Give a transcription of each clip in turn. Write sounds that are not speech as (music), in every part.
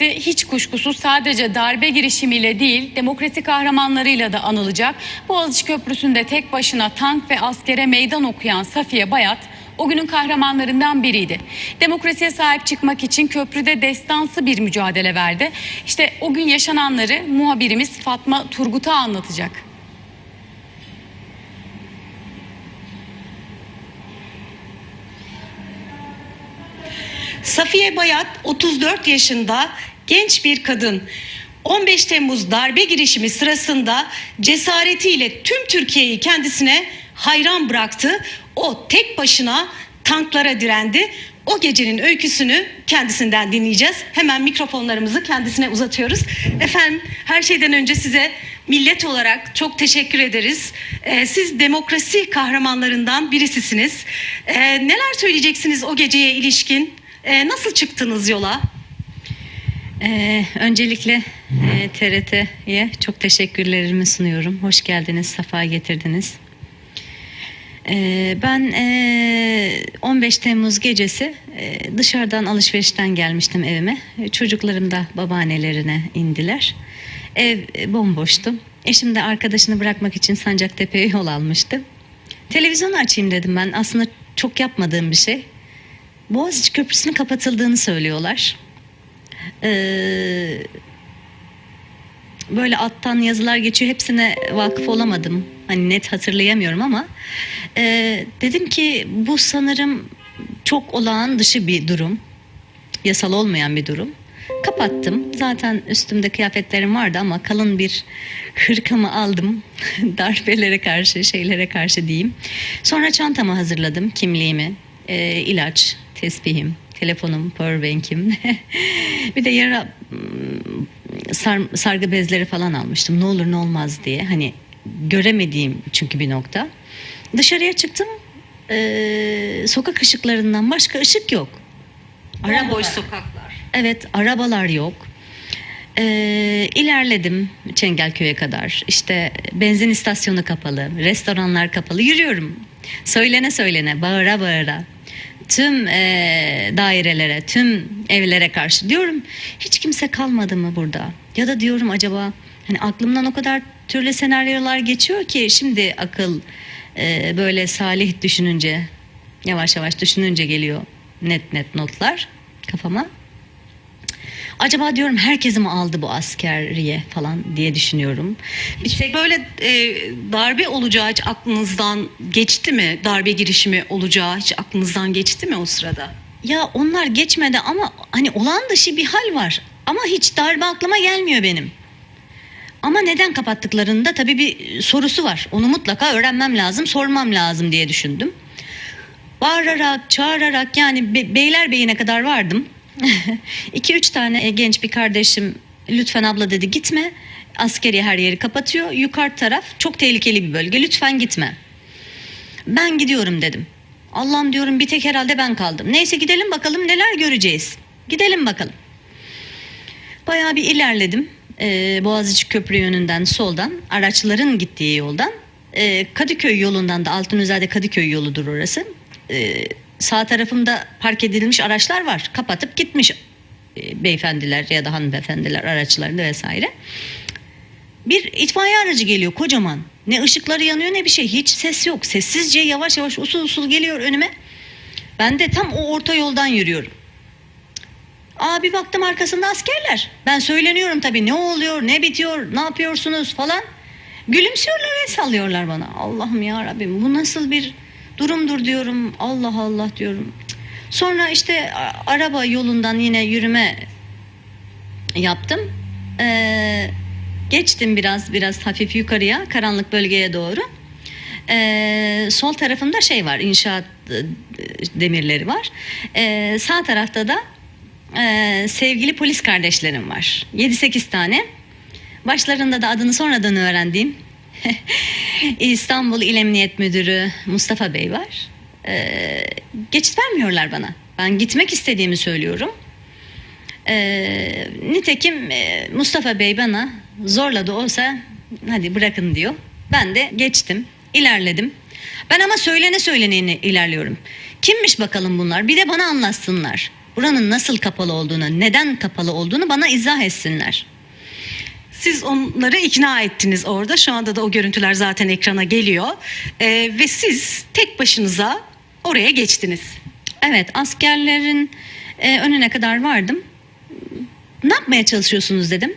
Hiç kuşkusuz sadece darbe girişimiyle değil, demokrasi kahramanlarıyla da anılacak. Boğaziçi Köprüsü'nde tek başına tank ve askere meydan okuyan Safiye Bayat, o günün kahramanlarından biriydi. Demokrasiye sahip çıkmak için köprüde destansı bir mücadele verdi. İşte o gün yaşananları muhabirimiz Fatma Turgut'a anlatacak. Safiye Bayat 34 yaşında genç bir kadın. 15 Temmuz darbe girişimi sırasında cesaretiyle tüm Türkiye'yi kendisine hayran bıraktı. O tek başına tanklara direndi. O gecenin öyküsünü kendisinden dinleyeceğiz. Hemen mikrofonlarımızı kendisine uzatıyoruz. Efendim her şeyden önce size millet olarak çok teşekkür ederiz. Ee, siz demokrasi kahramanlarından birisisiniz. Ee, neler söyleyeceksiniz o geceye ilişkin? Ee, nasıl çıktınız yola? Ee, öncelikle e, TRT'ye çok teşekkürlerimi sunuyorum. Hoş geldiniz, safa getirdiniz. Ee, ben e, 15 Temmuz gecesi e, dışarıdan alışverişten gelmiştim evime. E, Çocuklarım da babaannelerine indiler. Ev e, bomboştu. Eşim de arkadaşını bırakmak için Sancaktepe'ye yol almıştı. Televizyonu açayım dedim ben. Aslında çok yapmadığım bir şey. Boğaziçi Köprüsü'nün kapatıldığını söylüyorlar. Ee, böyle alttan yazılar geçiyor. Hepsine vakıf olamadım. Hani net hatırlayamıyorum ama e, dedim ki bu sanırım çok olağan dışı bir durum. Yasal olmayan bir durum. Kapattım. Zaten üstümde kıyafetlerim vardı ama kalın bir hırkamı aldım. (laughs) Darbelere karşı, şeylere karşı diyeyim. Sonra çantamı hazırladım. Kimliğimi, e, ilaç, tesbihim, telefonum, powerbank'im. (laughs) bir de yara mm, sar- sargı bezleri falan almıştım. Ne olur ne olmaz diye. Hani göremediğim çünkü bir nokta. Dışarıya çıktım. e, sokak ışıklarından başka ışık yok. Bomboş sokaklar. Evet, arabalar yok. Ee, ilerledim Çengelköy'e kadar. İşte benzin istasyonu kapalı, restoranlar kapalı. Yürüyorum. Söylene söylene, bağıra bağıra. Tüm e, dairelere, tüm evlere karşı diyorum. Hiç kimse kalmadı mı burada? Ya da diyorum acaba hani aklımdan o kadar türlü senaryolar geçiyor ki şimdi akıl e, böyle salih düşününce, yavaş yavaş düşününce geliyor net net notlar kafama. Acaba diyorum herkesi mi aldı bu askeriye falan diye düşünüyorum. Bir şey böyle e, darbe olacağı hiç aklınızdan geçti mi? Darbe girişimi olacağı hiç aklınızdan geçti mi o sırada? Ya onlar geçmedi ama hani olağan dışı bir hal var. Ama hiç darbe aklıma gelmiyor benim. Ama neden kapattıklarında tabii bir sorusu var. Onu mutlaka öğrenmem lazım, sormam lazım diye düşündüm. Bağırarak, çağırarak yani Be- Beylerbeyi'ne kadar vardım. (laughs) 2-3 tane e, genç bir kardeşim lütfen abla dedi gitme. Askeri her yeri kapatıyor. Yukarı taraf çok tehlikeli bir bölge. Lütfen gitme. Ben gidiyorum dedim. Allah'ım diyorum bir tek herhalde ben kaldım. Neyse gidelim bakalım neler göreceğiz. Gidelim bakalım. Bayağı bir ilerledim. Ee, Boğaziçi Köprü yönünden soldan araçların gittiği yoldan ee, Kadıköy yolundan da Altınözade Kadıköy yoludur orası. Ee, sağ tarafımda park edilmiş araçlar var. Kapatıp gitmiş e, beyefendiler ya da hanımefendiler araçlarını vesaire. Bir itfaiye aracı geliyor kocaman. Ne ışıkları yanıyor ne bir şey. Hiç ses yok. Sessizce yavaş yavaş usul usul geliyor önüme. Ben de tam o orta yoldan yürüyorum. Aa bir baktım arkasında askerler. Ben söyleniyorum tabii ne oluyor, ne bitiyor, ne yapıyorsunuz falan. Gülümsüyorlar ve sallıyorlar bana. Allah'ım ya Rabbim bu nasıl bir durumdur diyorum. Allah Allah diyorum. Sonra işte araba yolundan yine yürüme yaptım. Ee, geçtim biraz biraz hafif yukarıya karanlık bölgeye doğru. Ee, sol tarafımda şey var inşaat e, demirleri var. Ee, sağ tarafta da e, sevgili polis kardeşlerim var. 7-8 tane. Başlarında da adını sonradan öğrendiğim (laughs) İstanbul İl Emniyet Müdürü Mustafa Bey var. Ee, geçit vermiyorlar bana. Ben gitmek istediğimi söylüyorum. Ee, nitekim e, Mustafa Bey bana zorla da olsa hadi bırakın diyor. Ben de geçtim, ilerledim. Ben ama söylene söyleneni ilerliyorum. Kimmiş bakalım bunlar? Bir de bana anlatsınlar. buranın nasıl kapalı olduğunu, neden kapalı olduğunu bana izah etsinler. Siz onları ikna ettiniz orada. Şu anda da o görüntüler zaten ekrana geliyor. Ee, ve siz tek başınıza oraya geçtiniz. Evet, askerlerin e, önüne kadar vardım. Ne yapmaya çalışıyorsunuz dedim.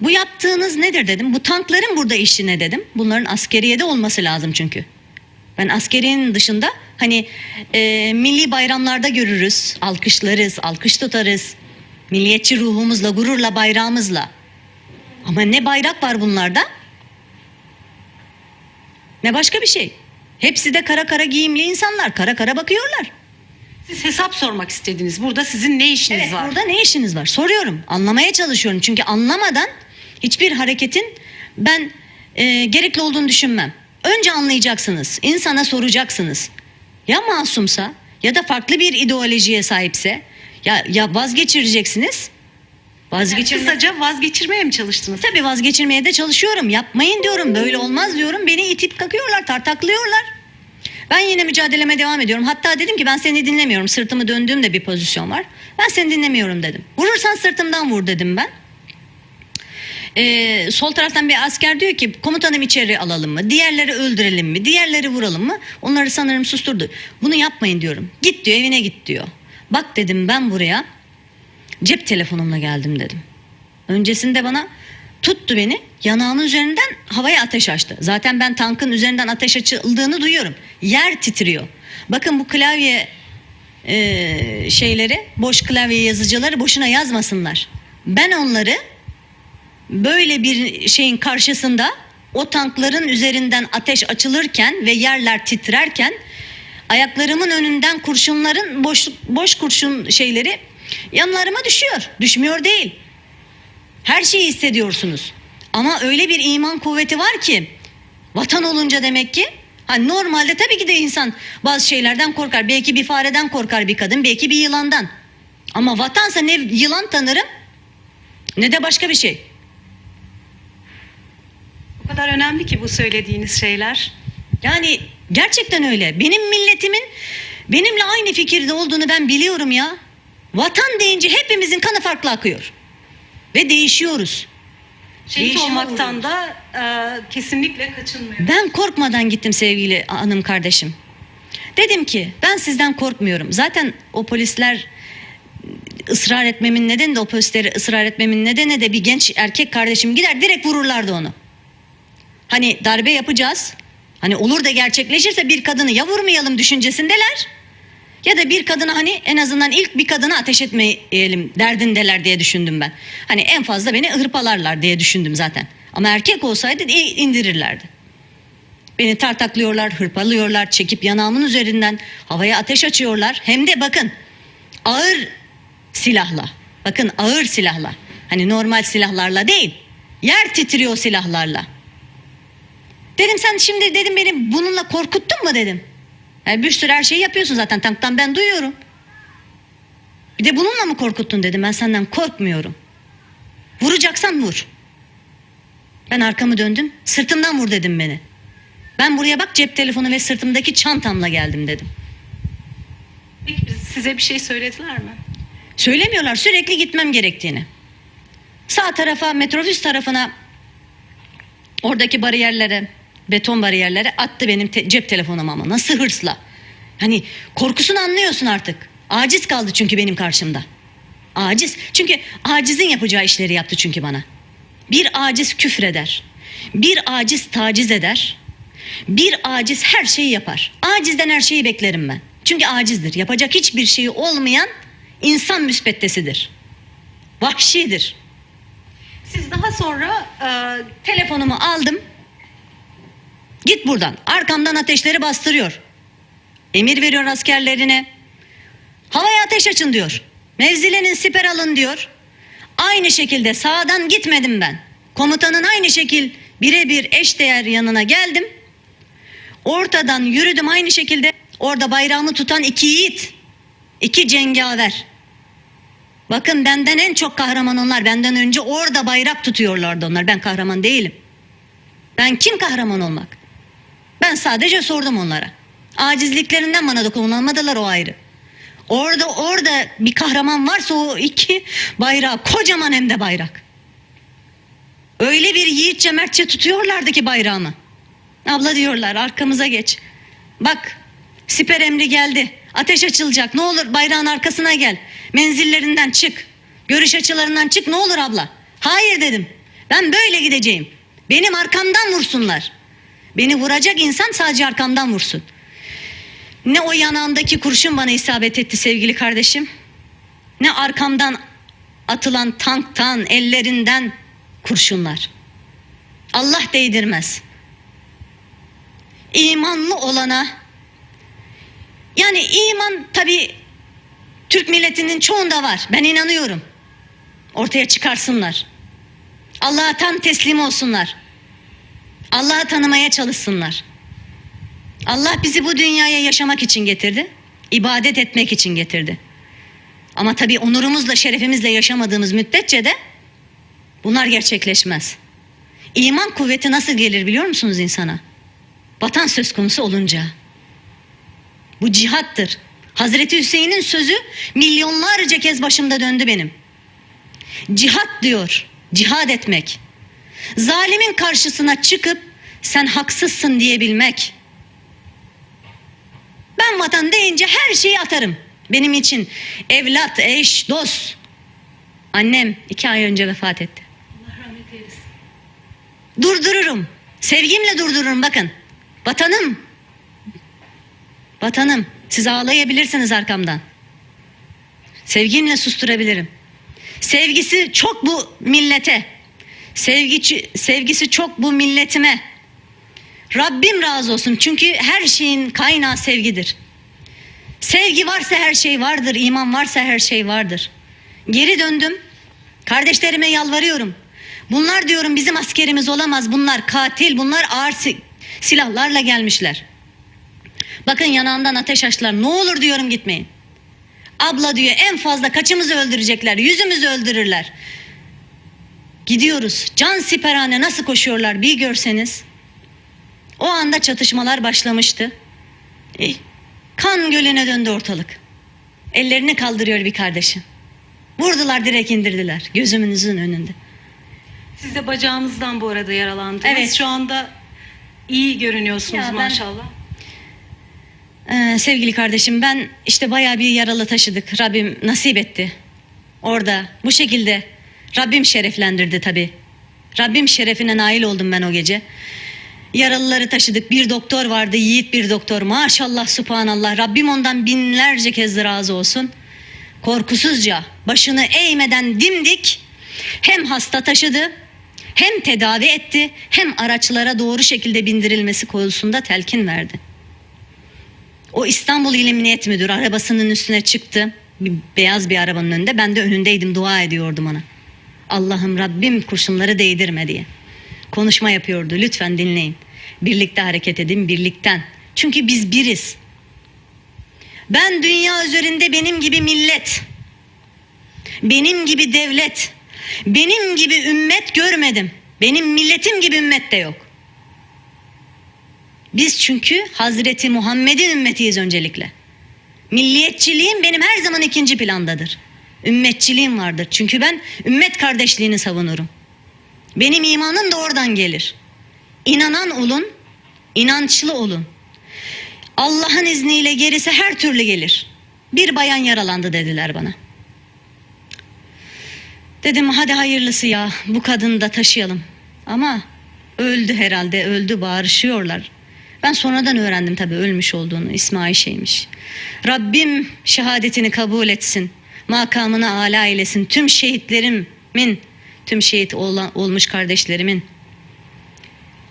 Bu yaptığınız nedir dedim. Bu tankların burada işi ne dedim. Bunların askeriyede olması lazım çünkü. Ben askeriyenin dışında hani e, milli bayramlarda görürüz, alkışlarız, alkış tutarız. Milliyetçi ruhumuzla, gururla, bayrağımızla. Ama ne bayrak var bunlarda ne başka bir şey. Hepsi de kara kara giyimli insanlar. Kara kara bakıyorlar. Siz hesap sormak istediniz. Burada sizin ne işiniz Evet, var? burada ne işiniz var? Soruyorum. Anlamaya çalışıyorum. Çünkü anlamadan hiçbir hareketin ben e, gerekli olduğunu düşünmem. Önce anlayacaksınız. insana soracaksınız. Ya masumsa ya da farklı bir ideolojiye sahipse ya ya vazgeçireceksiniz. Yani Vazgeçir kısaca vazgeçirmeye mi çalıştınız? Tabii vazgeçirmeye de çalışıyorum. Yapmayın diyorum. Böyle olmaz diyorum. Beni itip kakıyorlar, tartaklıyorlar. Ben yine mücadeleme devam ediyorum. Hatta dedim ki ben seni dinlemiyorum. Sırtımı döndüğüm de bir pozisyon var. Ben seni dinlemiyorum dedim. Vurursan sırtımdan vur dedim ben. Ee, sol taraftan bir asker diyor ki komutanım içeri alalım mı? Diğerleri öldürelim mi? Diğerleri vuralım mı? Onları sanırım susturdu. Bunu yapmayın diyorum. Git diyor evine git diyor. Bak dedim ben buraya cep telefonumla geldim dedim. Öncesinde bana tuttu beni yanağımın üzerinden havaya ateş açtı. Zaten ben tankın üzerinden ateş açıldığını duyuyorum. Yer titriyor. Bakın bu klavye e, şeyleri boş klavye yazıcıları boşuna yazmasınlar. Ben onları böyle bir şeyin karşısında o tankların üzerinden ateş açılırken ve yerler titrerken ayaklarımın önünden kurşunların boş boş kurşun şeyleri yanlarıma düşüyor. Düşmüyor değil. Her şeyi hissediyorsunuz. Ama öyle bir iman kuvveti var ki vatan olunca demek ki ha normalde tabii ki de insan bazı şeylerden korkar. Belki bir fareden korkar bir kadın, belki bir yılandan. Ama vatansa ne yılan tanırım ne de başka bir şey. O kadar önemli ki bu söylediğiniz şeyler. Yani gerçekten öyle. Benim milletimin benimle aynı fikirde olduğunu ben biliyorum ya. Vatan deyince hepimizin kanı farklı akıyor. Ve değişiyoruz. Şehit Değişiyor olmaktan da e, kesinlikle kaçınmıyor. Ben korkmadan gittim sevgili hanım kardeşim. Dedim ki ben sizden korkmuyorum. Zaten o polisler ısrar etmemin nedeni de o polisleri ısrar etmemin nedeni de bir genç erkek kardeşim gider direkt vururlardı onu. Hani darbe yapacağız. Hani olur da gerçekleşirse bir kadını ya vurmayalım düşüncesindeler. Ya da bir kadına hani en azından ilk bir kadına ateş etmeyelim derdindeler diye düşündüm ben. Hani en fazla beni hırpalarlar diye düşündüm zaten. Ama erkek olsaydı indirirlerdi. Beni tartaklıyorlar, hırpalıyorlar, çekip yanağımın üzerinden havaya ateş açıyorlar. Hem de bakın ağır silahla. Bakın ağır silahla. Hani normal silahlarla değil. Yer titriyor silahlarla. Dedim sen şimdi dedim beni bununla korkuttun mu dedim. Yani bir sürü her şeyi yapıyorsun zaten tanktan ben duyuyorum. Bir de bununla mı korkuttun dedim ben senden korkmuyorum. Vuracaksan vur. Ben arkamı döndüm sırtımdan vur dedim beni. Ben buraya bak cep telefonu ve sırtımdaki çantamla geldim dedim. Peki size bir şey söylediler mi? Söylemiyorlar sürekli gitmem gerektiğini. Sağ tarafa metrobüs tarafına oradaki bariyerlere beton bariyerlere attı benim te- cep telefonum ama nasıl hırsla. Hani korkusunu anlıyorsun artık. Aciz kaldı çünkü benim karşımda. Aciz. Çünkü acizin yapacağı işleri yaptı çünkü bana. Bir aciz küfreder. Bir aciz taciz eder. Bir aciz her şeyi yapar. Acizden her şeyi beklerim ben. Çünkü acizdir. Yapacak hiçbir şeyi olmayan insan müsbettesidir. Vahşidir. Siz daha sonra e, Telefonumu aldım. Git buradan. Arkamdan ateşleri bastırıyor. Emir veriyor askerlerine. Havaya ateş açın diyor. Mevzilenin siper alın diyor. Aynı şekilde sağdan gitmedim ben. Komutanın aynı şekil birebir eşdeğer yanına geldim. Ortadan yürüdüm aynı şekilde. Orada bayrağımı tutan iki yiğit. iki cengaver. Bakın benden en çok kahraman onlar. Benden önce orada bayrak tutuyorlardı onlar. Ben kahraman değilim. Ben kim kahraman olmak? Ben sadece sordum onlara. Acizliklerinden bana dokunulmadılar o ayrı. Orada orada bir kahraman varsa o iki bayrağı kocaman hem de bayrak. Öyle bir yiğitçe mertçe tutuyorlardı ki bayrağımı. Abla diyorlar arkamıza geç. Bak siper emri geldi. Ateş açılacak. Ne olur bayrağın arkasına gel. Menzillerinden çık. Görüş açılarından çık ne olur abla. Hayır dedim. Ben böyle gideceğim. Benim arkamdan vursunlar. Beni vuracak insan sadece arkamdan vursun. Ne o yanağımdaki kurşun bana isabet etti sevgili kardeşim. Ne arkamdan atılan tanktan, ellerinden kurşunlar. Allah değdirmez. İmanlı olana yani iman tabi Türk milletinin çoğunda var. Ben inanıyorum. Ortaya çıkarsınlar. Allah'a tam teslim olsunlar. Allah'ı tanımaya çalışsınlar. Allah bizi bu dünyaya yaşamak için getirdi. ibadet etmek için getirdi. Ama tabii onurumuzla, şerefimizle yaşamadığımız müddetçe de bunlar gerçekleşmez. İman kuvveti nasıl gelir biliyor musunuz insana? Vatan söz konusu olunca. Bu cihattır. Hazreti Hüseyin'in sözü milyonlarca kez başımda döndü benim. Cihat diyor. Cihad etmek. Zalimin karşısına çıkıp sen haksızsın diyebilmek. Ben vatan deyince her şeyi atarım. Benim için evlat, eş, dost. Annem iki ay önce vefat etti. Durdururum. Sevgimle durdururum bakın. Vatanım. Vatanım. Siz ağlayabilirsiniz arkamdan. Sevgimle susturabilirim. Sevgisi çok bu millete. Sevgi, sevgisi çok bu milletime. Rabbim razı olsun. Çünkü her şeyin kaynağı sevgidir. Sevgi varsa her şey vardır. iman varsa her şey vardır. Geri döndüm. Kardeşlerime yalvarıyorum. Bunlar diyorum bizim askerimiz olamaz. Bunlar katil. Bunlar ağır si- silahlarla gelmişler. Bakın yanağımdan ateş açtılar. Ne olur diyorum gitmeyin. Abla diyor en fazla kaçımızı öldürecekler. Yüzümüzü öldürürler. Gidiyoruz. Can siperhane nasıl koşuyorlar bir görseniz. O anda çatışmalar başlamıştı. E, kan gölüne döndü ortalık. Ellerini kaldırıyor bir kardeşim. Vurdular direkt indirdiler gözümünüzün önünde. Siz de bacağınızdan bu arada yaralandınız. Evet. Şu anda iyi görünüyorsunuz Ya ben- maşallah. Ee, sevgili kardeşim ben işte bayağı bir yaralı taşıdık. Rabbim nasip etti. Orada bu şekilde Rabbim şereflendirdi tabii. Rabbim şerefine nail oldum ben o gece. Yaralıları taşıdık. Bir doktor vardı, yiğit bir doktor. Maşallah, subhanallah. Rabbim ondan binlerce kez razı olsun. Korkusuzca, başını eğmeden dimdik hem hasta taşıdı, hem tedavi etti, hem araçlara doğru şekilde bindirilmesi konusunda telkin verdi. O İstanbul İl Emniyet Müdürü arabasının üstüne çıktı. Bir, beyaz bir arabanın önünde. Ben de önündeydim dua ediyordum ona. Allah'ım Rabbim kurşunları değdirme diye. Konuşma yapıyordu. Lütfen dinleyin. Birlikte hareket edin birlikten. Çünkü biz biriz. Ben dünya üzerinde benim gibi millet, benim gibi devlet, benim gibi ümmet görmedim. Benim milletim gibi ümmet de yok. Biz çünkü Hazreti Muhammed'in ümmetiyiz öncelikle. Milliyetçiliğim benim her zaman ikinci plandadır. Ümmetçiliğim vardır. Çünkü ben ümmet kardeşliğini savunurum. Benim imanım da oradan gelir. İnanan olun, inançlı olun. Allah'ın izniyle gerisi her türlü gelir. Bir bayan yaralandı dediler bana. Dedim hadi hayırlısı ya bu kadını da taşıyalım. Ama öldü herhalde öldü bağırışıyorlar. Ben sonradan öğrendim tabii ölmüş olduğunu İsmail şeymiş. Rabbim şehadetini kabul etsin. Makamını âlâ eylesin. Tüm şehitlerimin, tüm şehit olmuş kardeşlerimin.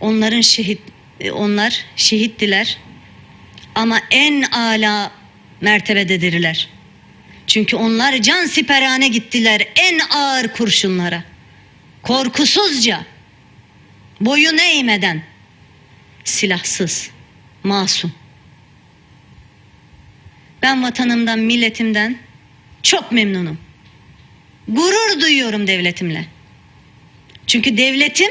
Onların şehit, onlar şehittiler. Ama en âlâ mertebededirler. Çünkü onlar can siperhane gittiler en ağır kurşunlara. Korkusuzca, boyun eğmeden, silahsız, masum. Ben vatanımdan, milletimden çok memnunum. Gurur duyuyorum devletimle. Çünkü devletim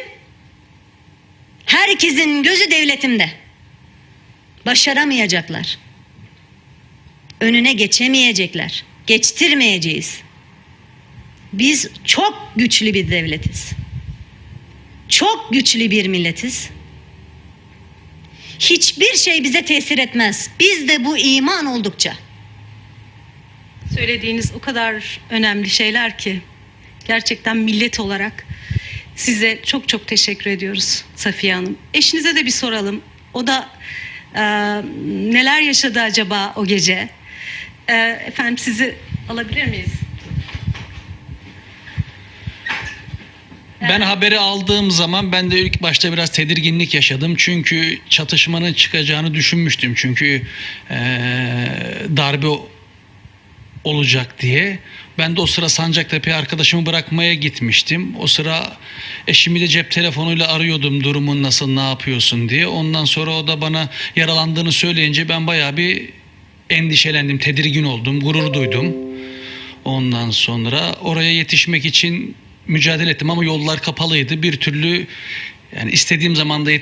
herkesin gözü devletimde. Başaramayacaklar. önüne geçemeyecekler. Geçtirmeyeceğiz. Biz çok güçlü bir devletiz. Çok güçlü bir milletiz. Hiçbir şey bize tesir etmez. Bizde bu iman oldukça. Söylediğiniz o kadar önemli şeyler ki gerçekten millet olarak size çok çok teşekkür ediyoruz Safiye Hanım. Eşinize de bir soralım. O da e, neler yaşadı acaba o gece? E, efendim sizi alabilir miyiz? Ben haberi aldığım zaman ben de ilk başta biraz tedirginlik yaşadım. Çünkü çatışmanın çıkacağını düşünmüştüm. Çünkü eee, darbe olacak diye. Ben de o sıra Sancaktepe arkadaşımı bırakmaya gitmiştim. O sıra eşimi de cep telefonuyla arıyordum durumun nasıl ne yapıyorsun diye. Ondan sonra o da bana yaralandığını söyleyince ben bayağı bir endişelendim, tedirgin oldum, gurur duydum. Ondan sonra oraya yetişmek için mücadele ettim ama yollar kapalıydı. Bir türlü yani istediğim zamanda yetiş